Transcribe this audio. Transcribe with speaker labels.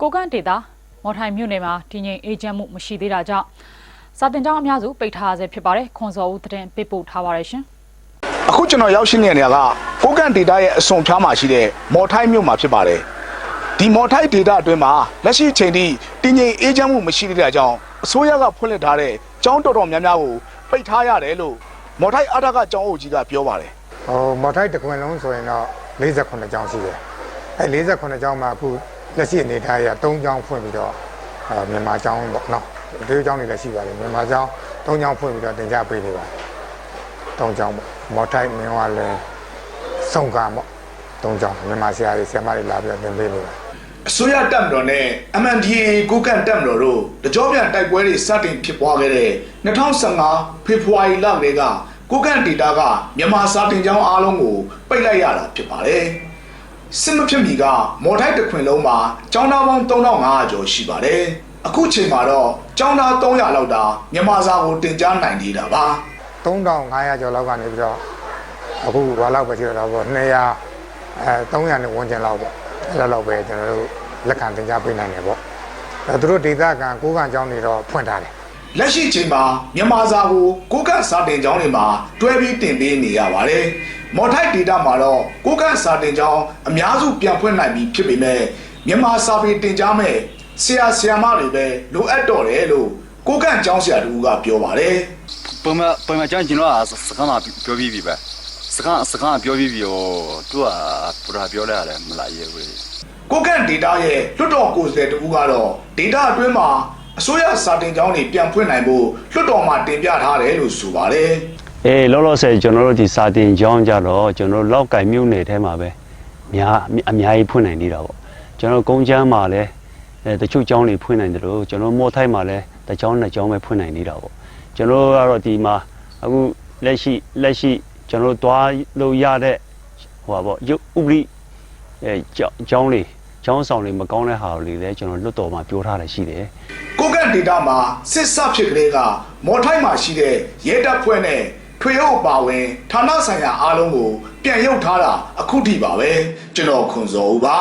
Speaker 1: ကိုကန့်ဒေတာမော်ထိုင်မြို့နယ်မှာတည်ငြိမ်အေးချမ်းမှုမရှိသေးတာကြောင့်စာတင်ကျောင်းအများစုပိတ်ထားဆဲဖြစ်ပါတယ်ခွန်စော်ဦးသတင်းပေးပို့ထားပါတယ်ရှင်
Speaker 2: အခုကျွန်တော်ရောက်ရှိနေတဲ့နေရာကကိုကန့်ဒေတာရဲ့အစွန်ဖျားမှာရှိတဲ့မော်ထိုင်းမြို့မှာဖြစ်ပါတယ်ဒီမော်ထိုင်းဒေတာအတွင်းမှာလက်ရှိအချိန်ထိတည်ငြိမ်အေးချမ်းမှုမရှိသေးတာကြောင့်အစိုးရကဖွင့်လှစ်ထားတဲ့ကျောင်းတော်တော်များများကိုပိတ်ထားရတယ်လို့မော်ထိုင်းအားထကကျောင်းအုပ်ကြီးကပြောပါတယ်
Speaker 3: ဟိုမော်ထိုက်တစ်ခွင်လုံးဆိုရင်တော့48ကျောင်းရှိတယ်အဲ48ကျောင်းမှာအခု လက်ရှိအနေထားအရ3ကျောင်းဖွင့်ပြီးတော့အဲမြန်မာကျောင်းပေါ့နော်ဒီကျောင်းတွေလည်းရှိပါတယ်မြန်မာကျောင်း3ကျောင်းဖွင့်ပြီးတော့တင် जा ပေးနေပါတယ်3ကျောင်းပေါ့မော်ထိုက်မင်းဝလဲစုံကံပေါ့3ကျောင်းမြန်မာဆရာတွေဆရာမတွေလာပြီးတော့သင်ပေးနေပါတယ်
Speaker 2: အစိုးရတပ်မတော်နဲ့ MNDAA ကိုကန့်တပ်မတော်တို့တကြောပြန်တိုက်ပွဲတွေစတင်ဖြစ်ပွားခဲ့တဲ့2015ဖေဖော်ဝါရီလကလေးကကိုကန့်ဒေတာကမြန်မာစာတင်ကျောင်းအားလုံးကိုပိတ်လိုက်ရတာဖြစ်ပါတယ်။ စစ်မဖြစ်မီကမော်ထိုက်တစ်ခွင်လုံးမှာကျောင်းသားပေါင်း3500ကျော်ရှိပါတယ်။အခုချိန်မှာတော့ကျောင်းသား300လောက်တာမြန်မာစာကိုတင်ကြားနိုင်သေးတာပါ။
Speaker 3: 3500ကျော်လောက်ကနေပြီးတော့အခုဘာလောက်ပဲရှိတော့ပေါ့200အဲ300နဲ့ဝန်းကျင်လောက်ပေါ့အဲ့လိုလောက်ပဲကျွန်တော်တို့လက်ခံတင် जा ပေးနိုင်တယ်ပေါ့အဲသူတို့ဒေသခံကိုးကံကျောင်းတွေတော့ဖွင့်ထားတယ်
Speaker 2: လက်ရှိချိန်မှာမြန်မာစာကိုကိုကန့်စာတင်ကျောင်းတွေမှာတွဲပြီးတင်ပေးနေရပါတယ်။ မော်ထိုက်ဒေတာမှာတော့ကိုကန့်စာတင်ကျောင်းအများစုပြန်ဖွင့်နိုင်ပြီဖြစ်ပေမဲ့မြန်မာစာပေတင်ကြားမဲ့ဆရာဆရာမတွေပဲလိုအပ်တော့တယ်လို့ကိုကန့်ကျောင်းဆရာတူကပြောပါတယ်
Speaker 4: ပုံမှန်ပုံမှန်ကျန်ကျွန်တော်ကစကားမှာပြောပြီးပြီပဲစကားစကားပြောပြီးပြီဟိုသူကပူရာပြောလိုက်ရတယ်မလာရဲဘူး။
Speaker 2: ကိုကန့်ဒေတာရဲ့လွတ်တော်ကိုယ်စားလှယ်တူကတော့ဒေတာအတွင်းမှာအစိုးရစာတင်ကျောင်းတွေပြန်ဖွင့်နိုင်ဖို့လွတ်တော်မှာတင်ပြထားတယ်လို့ဆိုပါတယ်။
Speaker 5: အေးလောလောဆယ်ကျွန်တော်တို့ဒီစာတင်ကျောင်းကြတော့ကျွန်တော်တို့လောက်ကင်မြို့နယ်ထဲမှာပဲများအများကြီးဖွင့်နိုင်နေတာပေါ့ကျွန်တော်ကုန်းချမ်းမှာလည်းအဲတချို့ကျောင်းတွေဖွင့်နိုင်တယ်လို့ကျွန်တော်မော်ထိုက်မှာလည်းတစ်ကျောင်းနှစ်ကျောင်းပဲဖွင့်နိုင်နေတာပေါ့ကျွန်တော်တို့ကတော့ဒီမှာအခုလက်ရှိလက်ရှိကျွန်တော်တို့သွားလို့ရတဲ့ဟိုပါပေါ့ရုပ်ဥပရိအဲကျောင်းကျောင်းတွေကျောင်းဆောင်တွေမကောင်းတဲ့ဟာတွေလည်းကျွန်တော်လွတ်တော်မှာပြောထားတယ်ရှိတယ်
Speaker 2: ကိုကန့်ဒေတာမှာစစ်စဖြစ်ကလေးကမော်ထိုက်မှာရှိတဲ့ရဲတပ်ဖွဲ့နဲ့ ထွေအုပ်ပါဝင်ဌာနဆိုင်ရာအားလုံးကို ပြန်ရုပ်ထားတာအခုထိပါပဲကျွန်တော်ခွန်စော်ဦးပါ